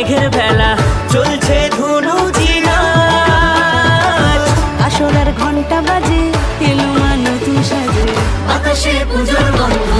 মেঘের বেলা চলছে ধুনু জিনাজ আসলার ঘণ্টা বাজে এলো মানু সাজে আকাশে পুজোর গন্ধ।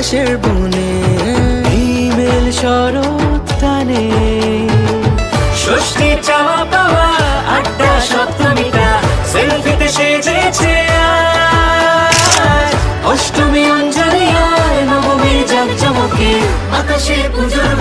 কাশের বনে হিমেল শরৎ টানে ষষ্ঠী চাওয়া পাওয়া আড্ডা সপ্তমীটা সেলফিতে সেজেছে। অষ্টমী অঞ্জলি আর নবমী জাকজমকে আকাশে পুজোর